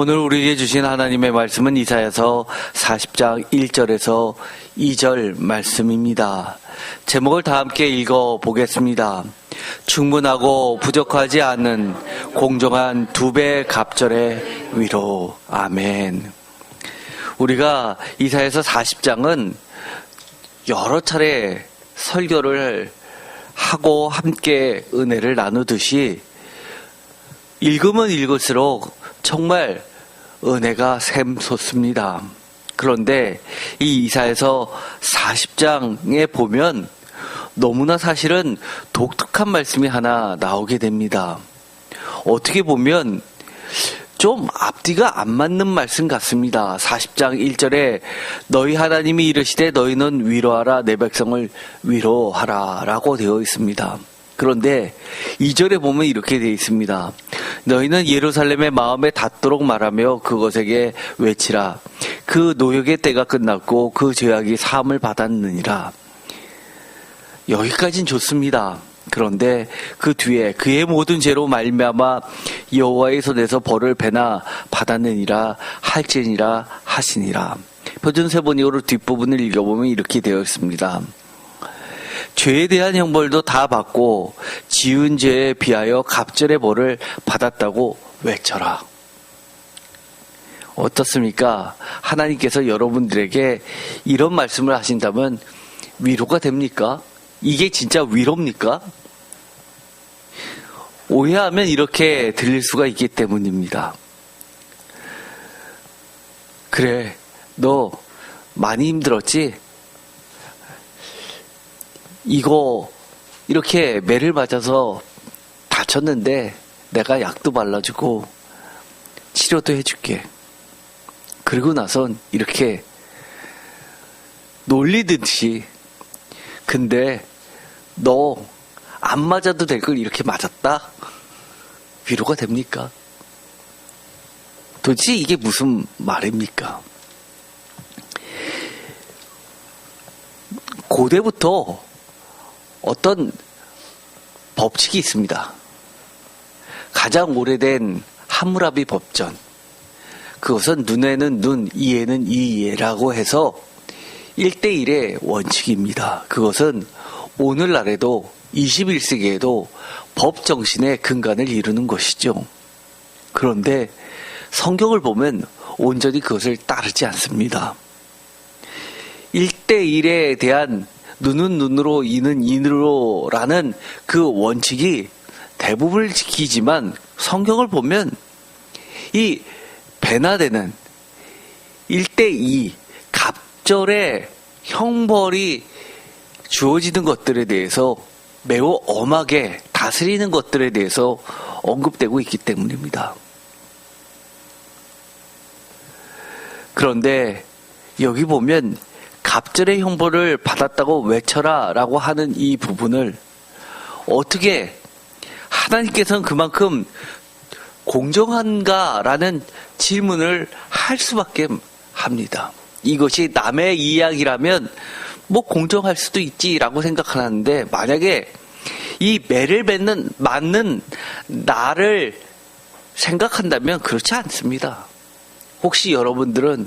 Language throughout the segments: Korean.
오늘 우리에게 주신 하나님의 말씀은 이사야서 40장 1절에서 2절 말씀입니다. 제목을 다 함께 읽어 보겠습니다. 충분하고 부족하지 않는 공정한 두 배 갑절의 위로. 아멘. 우리가 이사야서 40장은 여러 차례 설교를 하고 함께 은혜를 나누듯이 읽으면 읽을수록 정말 은혜가 샘솟습니다. 그런데 이 이사에서 40장에 보면 너무나 사실은 독특한 말씀이 하나 나오게 됩니다. 어떻게 보면 좀 앞뒤가 안 맞는 말씀 같습니다. 40장 1절에 너희 하나님이 이르시되 너희는 위로하라 내 백성을 위로하라 라고 되어 있습니다. 그런데 2절에 보면 이렇게 되어 있습니다. 너희는 예루살렘의 마음에 닿도록 말하며 그것에게 외치라. 그 노역의 때가 끝났고 그 죄악이 사함을 받았느니라. 여기까진 좋습니다. 그런데 그 뒤에 그의 모든 죄로 말미암아 여호와의 손에서 벌을 배나 받았느니라 할지니라 하시니라. 표준 세번역으로 뒷부분을 읽어보면 이렇게 되어 있습니다. 죄에 대한 형벌도 다 받고 지은 죄에 비하여 갑절의 벌을 받았다고 외쳐라. 어떻습니까? 하나님께서 여러분들에게 이런 말씀을 하신다면 위로가 됩니까? 이게 진짜 위로입니까? 오해하면 이렇게 들릴 수가 있기 때문입니다. 그래, 너 많이 힘들었지? 이거 이렇게 매를 맞아서 다쳤는데 내가 약도 발라주고 치료도 해줄게. 그리고 나선 이렇게 놀리듯이 근데 너 안 맞아도 될 걸 이렇게 맞았다? 위로가 됩니까? 도대체 이게 무슨 말입니까? 고대부터 어떤 법칙이 있습니다. 가장 오래된 함무라비 법전. 그것은 눈에는 눈, 이에는 이에라고 해서 1대1의 원칙입니다. 그것은 오늘날에도 21세기에도 법 정신의 근간을 이루는 것이죠. 그런데 성경을 보면 온전히 그것을 따르지 않습니다. 1대1에 대한 눈은 눈으로 이는 인으로라는 그 원칙이 대부분을 지키지만 성경을 보면 이 배나되는 1대2 갑절의 형벌이 주어지는 것들에 대해서 매우 엄하게 다스리는 것들에 대해서 언급되고 있기 때문입니다. 그런데 여기 보면 갑절의 형벌을 받았다고 외쳐라 라고 하는 이 부분을 어떻게 하나님께서는 그만큼 공정한가라는 질문을 할 수밖에 합니다. 이것이 남의 이야기라면 뭐 공정할 수도 있지라고 생각하는데 만약에 이 매를 맺는 맞는 나를 생각한다면 그렇지 않습니다. 혹시 여러분들은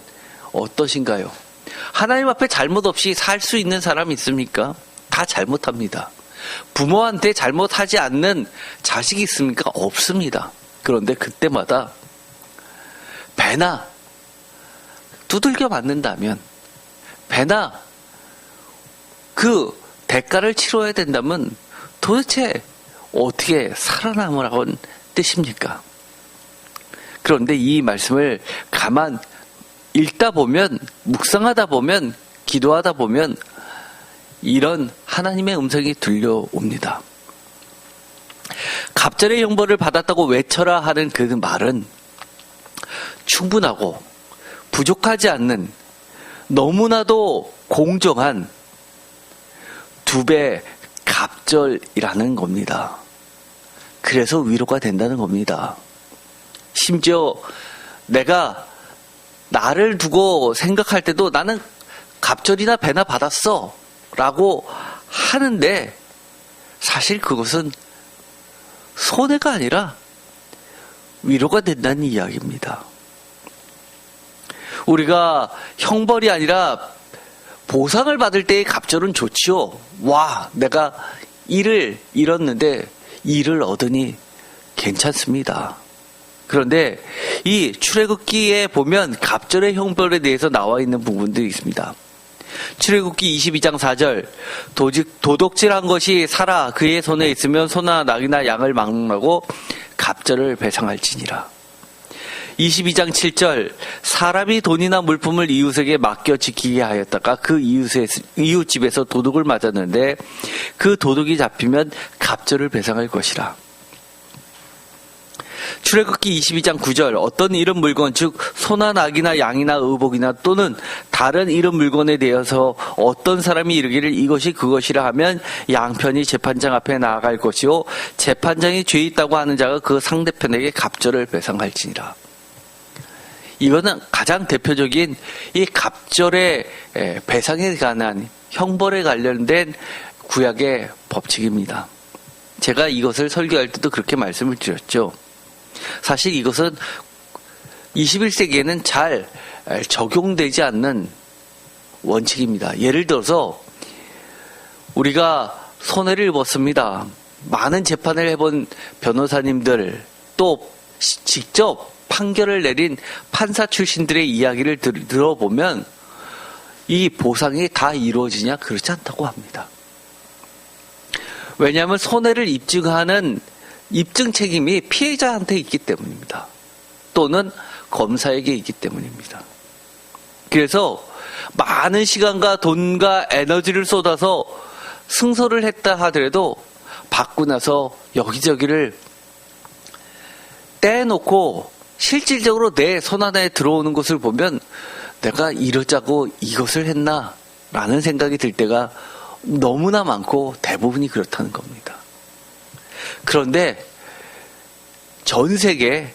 어떠신가요? 하나님 앞에 잘못 없이 살 수 있는 사람 있습니까? 다 잘못합니다. 부모한테 잘못하지 않는 자식이 있습니까? 없습니다. 그런데 그때마다 배나 두들겨 맞는다면 배나 그 대가를 치러야 된다면 도대체 어떻게 살아남으라는 뜻입니까? 그런데 이 말씀을 가만 읽다 보면, 묵상하다 보면, 기도하다 보면, 이런 하나님의 음성이 들려옵니다. 갑절의 형벌을 받았다고 외쳐라 하는 그 말은 충분하고 부족하지 않는 너무나도 공정한 두 배 갑절이라는 겁니다. 그래서 위로가 된다는 겁니다. 심지어 내가 나를 두고 생각할 때도 나는 갑절이나 배나 받았어. 라고 하는데 사실 그것은 손해가 아니라 위로가 된다는 이야기입니다. 우리가 형벌이 아니라 보상을 받을 때의 갑절은 좋지요. 와, 내가 일을 잃었는데 일을 얻으니 괜찮습니다. 그런데 이 출애굽기에 보면 갑절의 형벌에 대해서 나와 있는 부분들이 있습니다. 출애굽기 22장 4절 도직 도둑질한 것이 살아 그의 손에 있으면 소나 낙이나 양을 막론하고 갑절을 배상할지니라. 22장 7절 사람이 돈이나 물품을 이웃에게 맡겨 지키게 하였다가 그 이웃의 이웃 집에서 도둑을 맞았는데 그 도둑이 잡히면 갑절을 배상할 것이라. 출애굽기 22장 9절 어떤 이런 물건 즉 소나 낙이나 양이나 의복이나 또는 다른 이런 물건에 대해서 어떤 사람이 이르기를 이것이 그것이라 하면 양편이 재판장 앞에 나아갈 것이요 재판장이 죄 있다고 하는 자가 그 상대편에게 갑절을 배상할지니라. 이거는 가장 대표적인 이 갑절의 에, 배상에 관한 형벌에 관련된 구약의 법칙입니다. 제가 이것을 설교할 때도 그렇게 말씀을 드렸죠. 사실 이것은 21세기에는 잘 적용되지 않는 원칙입니다. 예를 들어서 우리가 손해를 입었습니다. 많은 재판을 해본 변호사님들 또 시- 직접 판결을 내린 판사 출신들의 이야기를 들, 들어보면 이 보상이 다 이루어지냐 그렇지 않다고 합니다. 왜냐하면 손해를 입증하는 입증 책임이 피해자한테 있기 때문입니다. 또는 검사에게 있기 때문입니다. 그래서 많은 시간과 돈과 에너지를 쏟아서 승소를 했다 하더라도 받고 나서 여기저기를 떼놓고 실질적으로 내 손안에 들어오는 것을 보면 내가 이러자고 이것을 했나 라는 생각이 들 때가 너무나 많고 대부분이 그렇다는 겁니다. 그런데 전 세계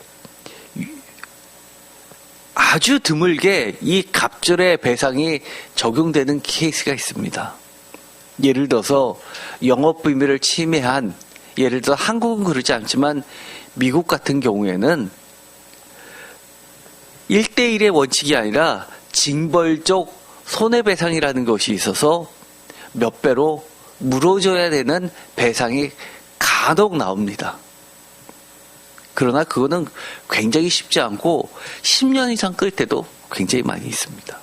아주 드물게 이 갑절의 배상이 적용되는 케이스가 있습니다. 예를 들어서 영업 비밀을 침해한 예를 들어 한국은 그러지 않지만 미국 같은 경우에는 1대1의 원칙이 아니라 징벌적 손해배상이라는 것이 있어서 몇 배로 물어줘야 되는 배상이 간혹 나옵니다. 그러나 그거는 굉장히 쉽지 않고 10년 이상 끌 때도 굉장히 많이 있습니다.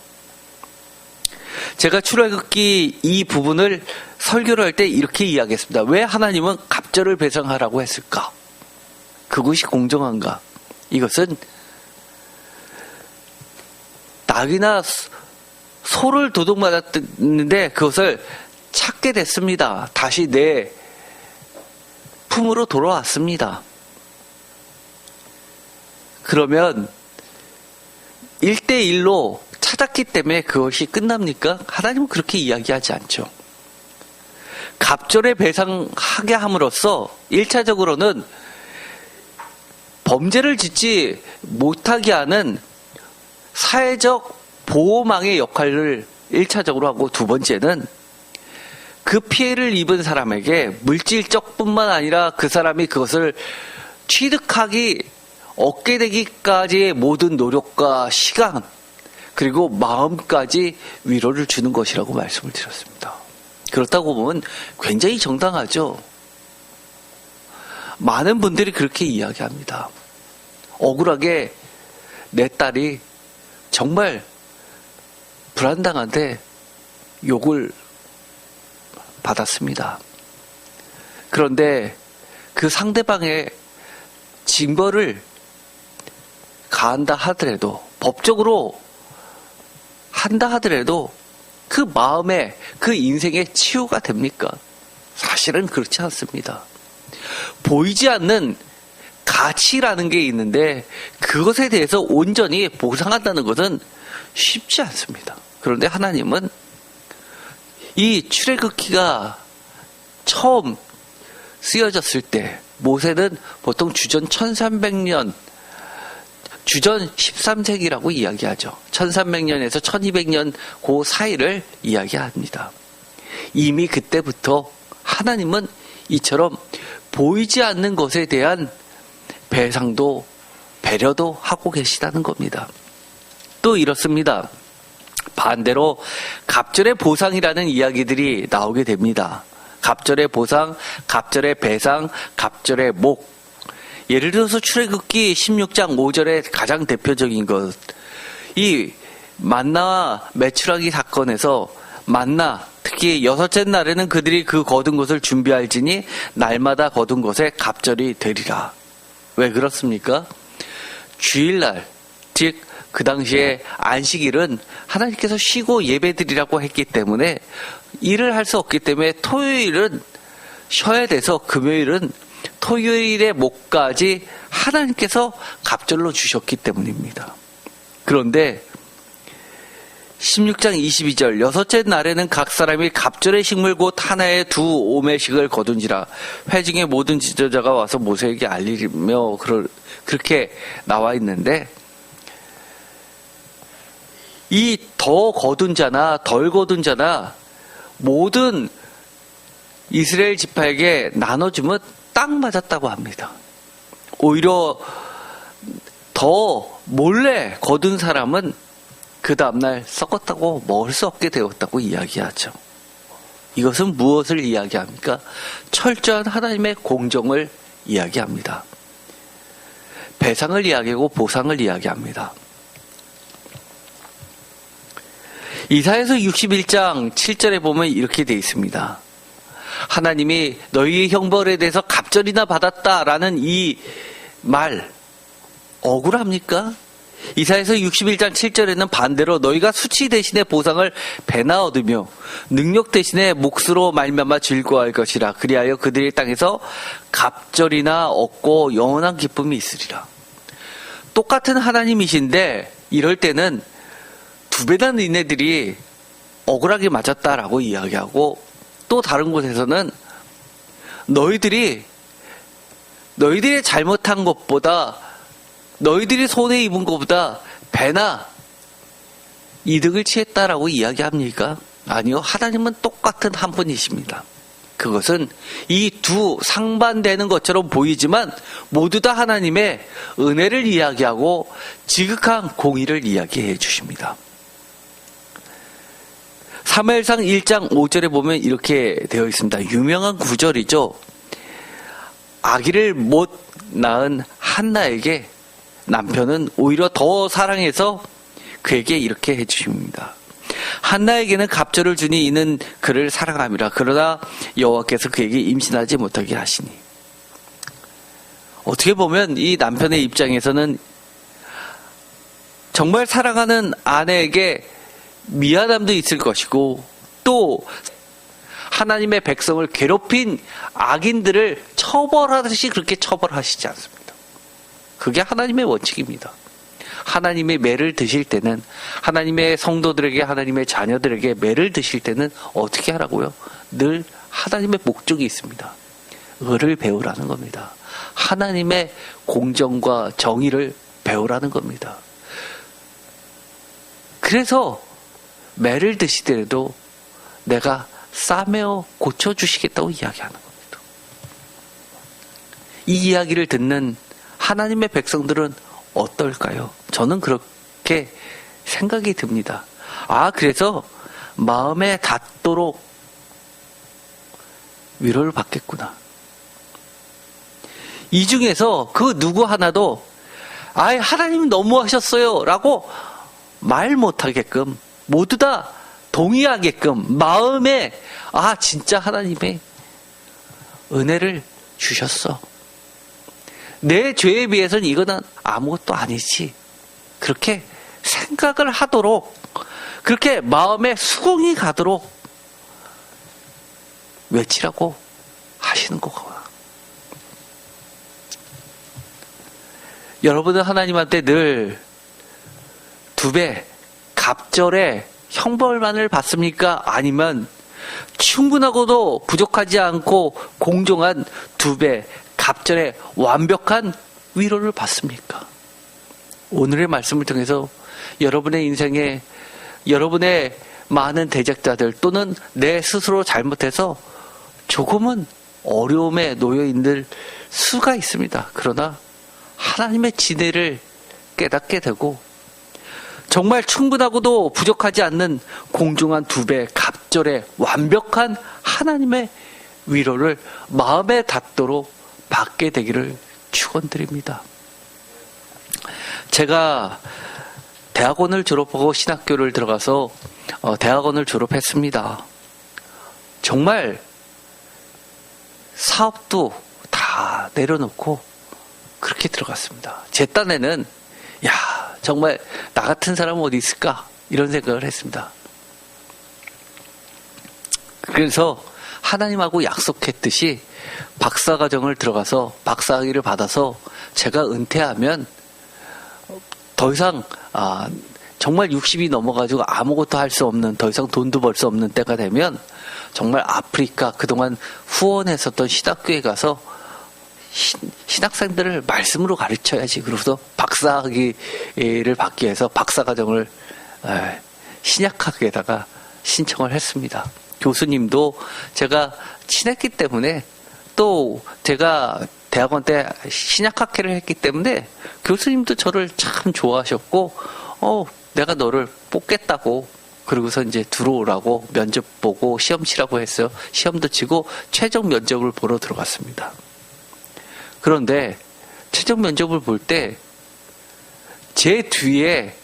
제가 출애굽기 이 부분을 설교를 할 때 이렇게 이야기했습니다. 왜 하나님은 갑절을 배상하라고 했을까? 그것이 공정한가? 이것은 낙이나 소를 도둑맞았는데 그것을 찾게 됐습니다. 다시 내 품으로 돌아왔습니다. 그러면 1대1로 찾았기 때문에 그것이 끝납니까? 하나님은 그렇게 이야기하지 않죠. 갑절에 배상하게 함으로써 1차적으로는 범죄를 짓지 못하게 하는 사회적 보호망의 역할을 1차적으로 하고 두 번째는 그 피해를 입은 사람에게 물질적 뿐만 아니라 그 사람이 그것을 취득하기 얻게 되기까지의 모든 노력과 시간 그리고 마음까지 위로를 주는 것이라고 말씀을 드렸습니다. 그렇다고 보면 굉장히 정당하죠. 많은 분들이 그렇게 이야기합니다. 억울하게 내 딸이 정말 불안당한데 욕을 받았습니다. 그런데 그 상대방의 징벌을 가한다 하더라도 법적으로 한다 하더라도 그 마음에 그 인생의 치유가 됩니까? 사실은 그렇지 않습니다. 보이지 않는 가치라는 게 있는데 그것에 대해서 온전히 보상한다는 것은 쉽지 않습니다. 그런데 하나님은 이 출애굽기가 처음 쓰여졌을 때 모세는 보통 주전 1300년 주전 13세기라고 이야기하죠. 1300년에서 1200년 그 사이를 이야기합니다. 이미 그때부터 하나님은 이처럼 보이지 않는 것에 대한 배상도 배려도 하고 계시다는 겁니다. 또 이렇습니다. 반대로 갑절의 보상이라는 이야기들이 나오게 됩니다. 갑절의 보상, 갑절의 배상, 갑절의 목. 예를 들어서 출애굽기 16장 5절의 가장 대표적인 것. 이 만나와 매출하기 사건에서 만나 특히 여섯째 날에는 그들이 그 거둔 것을 준비할지니 날마다 거둔 것에 갑절이 되리라. 왜 그렇습니까? 주일날 즉 그 당시에 안식일은 하나님께서 쉬고 예배드리라고 했기 때문에 일을 할 수 없기 때문에 토요일은 쉬어야 돼서 금요일은 토요일의 목까지 하나님께서 갑절로 주셨기 때문입니다. 그런데 16장 22절 여섯째 날에는 각 사람이 갑절의 식물 곧 하나의 두 오매식을 거둔지라 회중의 모든 지도자가 와서 모세에게 알리며 그렇게 나와 있는데 이 더 거둔 자나 덜 거둔 자나 모든 이스라엘 지파에게 나눠주면 딱 맞았다고 합니다. 오히려 더 몰래 거둔 사람은 그 다음날 썩었다고 먹을 수 없게 되었다고 이야기하죠. 이것은 무엇을 이야기합니까? 철저한 하나님의 공정을 이야기합니다. 배상을 이야기하고 보상을 이야기합니다. 이사에서 61장 7절에 보면 이렇게 되어 있습니다. 하나님이 너희의 형벌에 대해서 갑절이나 받았다라는 이 말 억울합니까? 이사에서 61장 7절에는 반대로 너희가 수치 대신에 보상을 배나 얻으며 능력 대신에 몫으로 말미암아 즐거워할 것이라 그리하여 그들의 땅에서 갑절이나 얻고 영원한 기쁨이 있으리라. 똑같은 하나님이신데 이럴 때는 두 배나 니네들이 억울하게 맞았다라고 이야기하고 또 다른 곳에서는 너희들이 너희들이 잘못한 것보다 너희들이 손해 입은 것보다 배나 이득을 취했다라고 이야기합니까? 아니요. 하나님은 똑같은 한 분이십니다. 그것은 이 두 상반되는 것처럼 보이지만 모두 다 하나님의 은혜를 이야기하고 지극한 공의를 이야기해 주십니다. 3일상 1장 5절에 보면 이렇게 되어 있습니다. 유명한 구절이죠. 아기를 못 낳은 한나에게 남편은 오히려 더 사랑해서 그에게 이렇게 해주십니다. 한나에게는 갑절을 주니 이는 그를 사랑함이라. 그러나 여호와께서 그에게 임신하지 못하게 하시니. 어떻게 보면 이 남편의 입장에서는 정말 사랑하는 아내에게 미안함도 있을 것이고 또 하나님의 백성을 괴롭힌 악인들을 처벌하듯이 그렇게 처벌하시지 않습니다. 그게 하나님의 원칙입니다. 하나님의 매를 드실 때는 하나님의 성도들에게 하나님의 자녀들에게 매를 드실 때는 어떻게 하라고요? 늘 하나님의 목적이 있습니다. 을을 배우라는 겁니다. 하나님의 공정과 정의를 배우라는 겁니다. 그래서 매를 드시더라도 내가 싸매어 고쳐주시겠다고 이야기하는 겁니다. 이 이야기를 듣는 하나님의 백성들은 어떨까요? 저는 그렇게 생각이 듭니다. 아, 그래서 마음에 닿도록 위로를 받겠구나. 이 중에서 그 누구 하나도, 아, 하나님 너무하셨어요. 라고 말 못하게끔 모두 다 동의하게끔 마음에, 아, 진짜 하나님의 은혜를 주셨어. 내 죄에 비해서는 이거는 아무것도 아니지. 그렇게 생각을 하도록, 그렇게 마음에 수긍이 가도록 외치라고 하시는 거구나. 여러분은 하나님한테 늘 두 배, 갑절에 형벌만을 받습니까? 아니면 충분하고도 부족하지 않고 공정한 두 배, 갑절의 완벽한 위로를 받습니까? 오늘의 말씀을 통해서 여러분의 인생에 여러분의 많은 대적자들 또는 내 스스로 잘못해서 조금은 어려움에 놓여 있는 수가 있습니다. 그러나 하나님의 지혜를 깨닫게 되고 정말 충분하고도 부족하지 않는 공중한 두 배 갑절의 완벽한 하나님의 위로를 마음에 닿도록 받게 되기를 축원드립니다. 제가 대학원을 졸업하고 신학교를 들어가서 어, 대학원을 졸업했습니다. 정말 사업도 다 내려놓고 그렇게 들어갔습니다. 제 딴에는 야 정말 나 같은 사람은 어디 있을까 이런 생각을 했습니다. 그래서 하나님하고 약속했듯이 박사과정을 들어가서 박사학위를 받아서 제가 은퇴하면 더 이상 아, 정말 60이 넘어가지고 아무것도 할 수 없는 더 이상 돈도 벌 수 없는 때가 되면 정말 아프리카 그동안 후원했었던 신학교에 가서 신, 신학생들을 말씀으로 가르쳐야지. 그러고서 박사학위를 받기 위해서 박사과정을 에, 신약학에다가 신청을 했습니다. 교수님도 제가 친했기 때문에 또 제가 대학원 때 신약학회를 했기 때문에 교수님도 저를 참 좋아하셨고, 어, 내가 너를 뽑겠다고 그러고서 이제 들어오라고 면접 보고 시험 치라고 했어요. 시험도 치고 최종 면접을 보러 들어갔습니다. 그런데 최종 면접을 볼 때 제 뒤에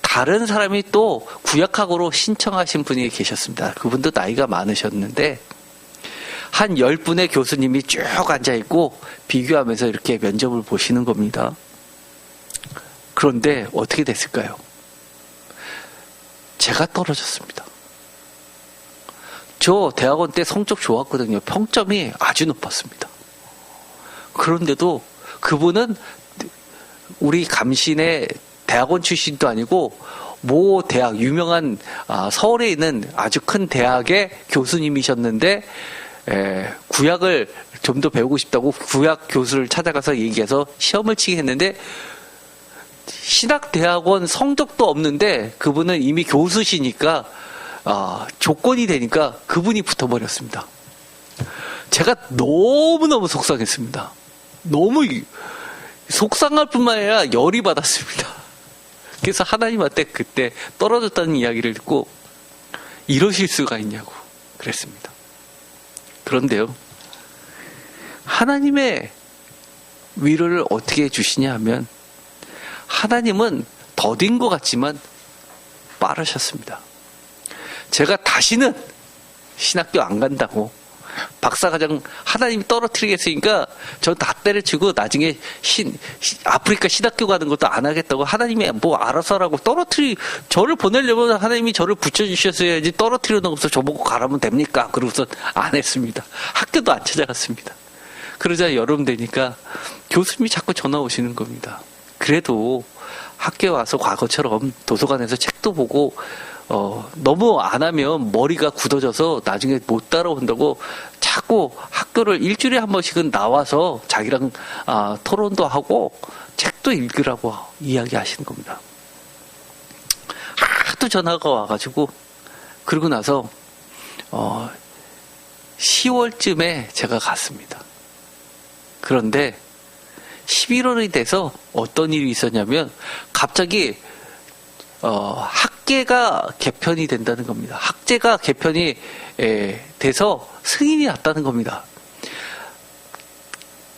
다른 사람이 또 구약학으로 신청하신 분이 계셨습니다. 그분도 나이가 많으셨는데 한 10분의 교수님이 쭉 앉아있고 비교하면서 이렇게 면접을 보시는 겁니다. 그런데 어떻게 됐을까요? 제가 떨어졌습니다. 저 대학원 때 성적 좋았거든요. 평점이 아주 높았습니다. 그런데도 그분은 우리 감신의 대학원 출신도 아니고 모 대학 유명한 아, 서울에 있는 아주 큰 대학의 교수님이셨는데 에, 구약을 좀 더 배우고 싶다고 구약 교수를 찾아가서 얘기해서 시험을 치게 했는데 신학 대학원 성적도 없는데 그분은 이미 교수시니까 아, 조건이 되니까 그분이 붙어버렸습니다. 제가 너무너무 속상했습니다. 너무 속상할 뿐만 아니라 열이 받았습니다. 그래서 하나님한테 그때 떨어졌다는 이야기를 듣고 이러실 수가 있냐고 그랬습니다. 그런데요, 하나님의 위로를 어떻게 주시냐 하면 하나님은 더딘 것 같지만 빠르셨습니다. 제가 다시는 신학교 안 간다고 박사과정 하나님이 떨어뜨리겠으니까 전다 때려치고 나중에 신, 아프리카 신학교 가는 것도 안 하겠다고 하나님이 뭐 알아서 라고 떨어뜨리 저를 보내려면 하나님이 저를 붙여주셨어야지 떨어뜨려 놓고서 저보고 가라면 됩니까? 그러고서 안 했습니다. 학교도 안 찾아갔습니다. 그러자 여름 되니까 교수님이 자꾸 전화 오시는 겁니다. 그래도 학교에 와서 과거처럼 도서관에서 책도 보고 어, 너무 안 하면 머리가 굳어져서 나중에 못 따라온다고 자꾸 학교를 일주일에 한 번씩은 나와서 자기랑 아, 토론도 하고 책도 읽으라고 이야기하시는 겁니다. 하도 전화가 와가지고 그러고 나서 어, 10월쯤에 제가 갔습니다. 그런데 11월이 돼서 어떤 일이 있었냐면 갑자기 어, 학계가 개편이 된다는 겁니다. 학제가 개편이 에, 돼서 승인이 났다는 겁니다.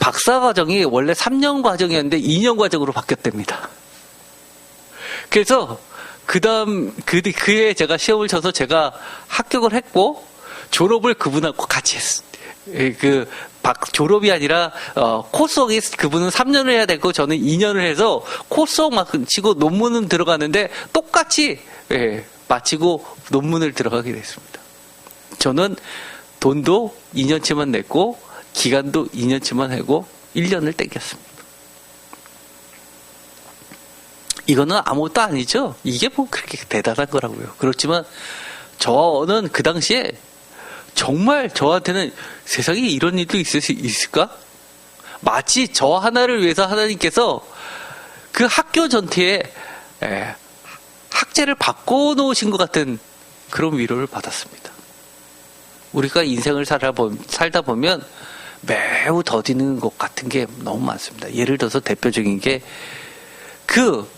박사 과정이 원래 3년 과정이었는데 2년 과정으로 바뀌었답니다. 그래서 그 다음, 그, 그해 제가 시험을 쳐서 제가 합격을 했고, 졸업을 그분하고 같이 했, 그, 박, 졸업이 아니라, 어, 코스웍이 그분은 3년을 해야 되고, 저는 2년을 해서 코스웍 막 치고 논문은 들어가는데, 똑같이, 예, 마치고 논문을 들어가게 됐습니다. 저는 돈도 2년치만 냈고, 기간도 2년치만 하고, 1년을 땡겼습니다. 이거는 아무것도 아니죠. 이게 뭐 그렇게 대단한 거라고요. 그렇지만 저는 그 당시에 정말 저한테는 세상에 이런 일도 있을 수 있을까? 마치 저 하나를 위해서 하나님께서 그 학교 전체에 학제를 바꿔놓으신 것 같은 그런 위로를 받았습니다. 우리가 인생을 살다 보면 매우 더디는 것 같은 게 너무 많습니다. 예를 들어서 대표적인 게 그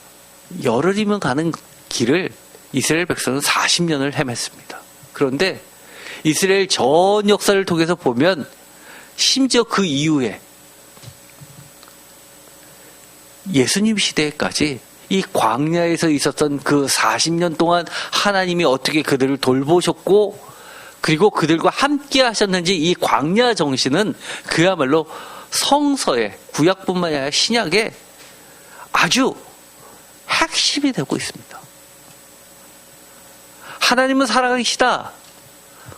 열흘이면 가는 길을 이스라엘 백성은 40년을 헤맸습니다. 그런데 이스라엘 전 역사를 통해서 보면 심지어 그 이후에 예수님 시대까지 이 광야에서 있었던 그 40년 동안 하나님이 어떻게 그들을 돌보셨고 그리고 그들과 함께 하셨는지 이 광야 정신은 그야말로 성서의 구약뿐만 아니라 신약의 아주 핵심이 되고 있습니다. 하나님은 사랑이시다.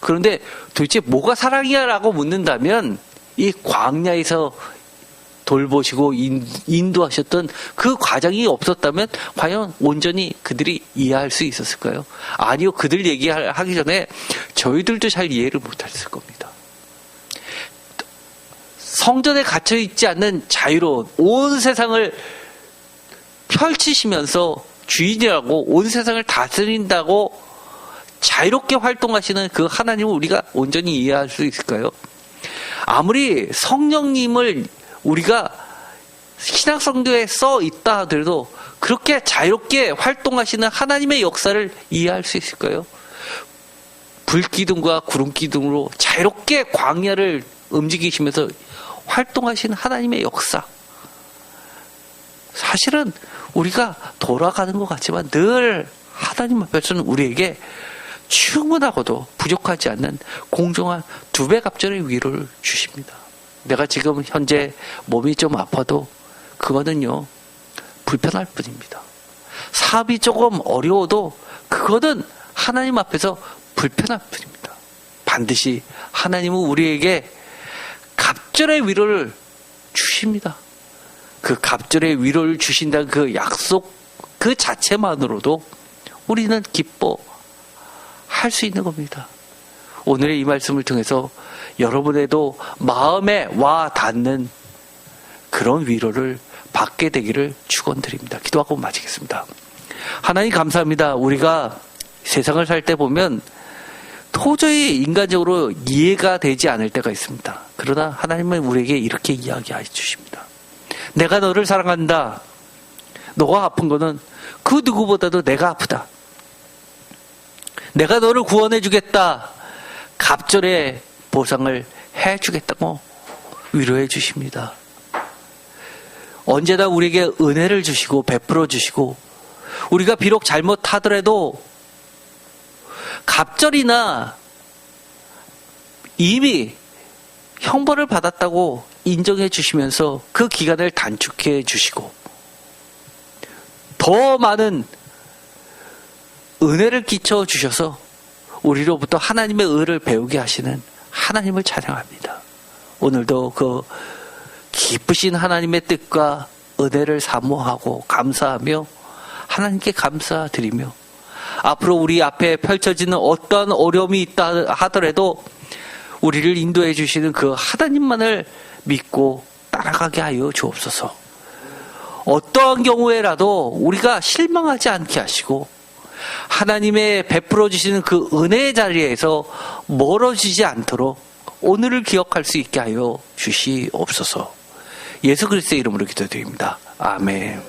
그런데 도대체 뭐가 사랑이야라고 묻는다면 이 광야에서 돌보시고 인, 인도하셨던 그 과정이 없었다면 과연 온전히 그들이 이해할 수 있었을까요? 아니요. 그들 얘기하기 전에 저희들도 잘 이해를 못했을 겁니다. 성전에 갇혀 있지 않는 자유로운 온 세상을 펼치시면서 주인이라고 온 세상을 다스린다고 자유롭게 활동하시는 그 하나님을 우리가 온전히 이해할 수 있을까요? 아무리 성령님을 우리가 신학성경에 써 있다 하더라도 그렇게 자유롭게 활동하시는 하나님의 역사를 이해할 수 있을까요? 불기둥과 구름기둥으로 자유롭게 광야를 움직이시면서 활동하시는 하나님의 역사. 사실은 우리가 돌아가는 것 같지만 늘 하나님 앞에서는 우리에게 충분하고도 부족하지 않는 공정한 두배 갑절의 위로를 주십니다. 내가 지금 현재 몸이 좀 아파도 그거는요, 불편할 뿐입니다. 사업이 조금 어려워도 그거는 하나님 앞에서 불편할 뿐입니다. 반드시 하나님은 우리에게 갑절의 위로를 주십니다. 그 갑절의 위로를 주신다는 그 약속 그 자체만으로도 우리는 기뻐 할 수 있는 겁니다. 오늘의 이 말씀을 통해서 여러분에도 마음에 와 닿는 그런 위로를 받게 되기를 축원드립니다. 기도하고 마치겠습니다. 하나님 감사합니다. 우리가 세상을 살 때 보면 도저히 인간적으로 이해가 되지 않을 때가 있습니다. 그러나 하나님은 우리에게 이렇게 이야기해 주십니다. 내가 너를 사랑한다. 너가 아픈 거는 그 누구보다도 내가 아프다. 내가 너를 구원해 주겠다. 갑절의 보상을 해 주겠다고 위로해 주십니다. 언제나 우리에게 은혜를 주시고 베풀어 주시고 우리가 비록 잘못하더라도 갑절이나 이미 형벌을 받았다고 인정해 주시면서 그 기간을 단축해 주시고 더 많은 은혜를 끼쳐 주셔서 우리로부터 하나님의 의를 배우게 하시는 하나님을 찬양합니다. 오늘도 그 기쁘신 하나님의 뜻과 은혜를 사모하고 감사하며 하나님께 감사드리며 앞으로 우리 앞에 펼쳐지는 어떠한 어려움이 있다 하더라도 우리를 인도해 주시는 그 하나님만을 믿고 따라가게 하여 주옵소서. 어떠한 경우에라도 우리가 실망하지 않게 하시고 하나님의 베풀어 주시는 그 은혜의 자리에서 멀어지지 않도록 오늘을 기억할 수 있게 하여 주시옵소서. 예수 그리스도의 이름으로 기도드립니다. 아멘.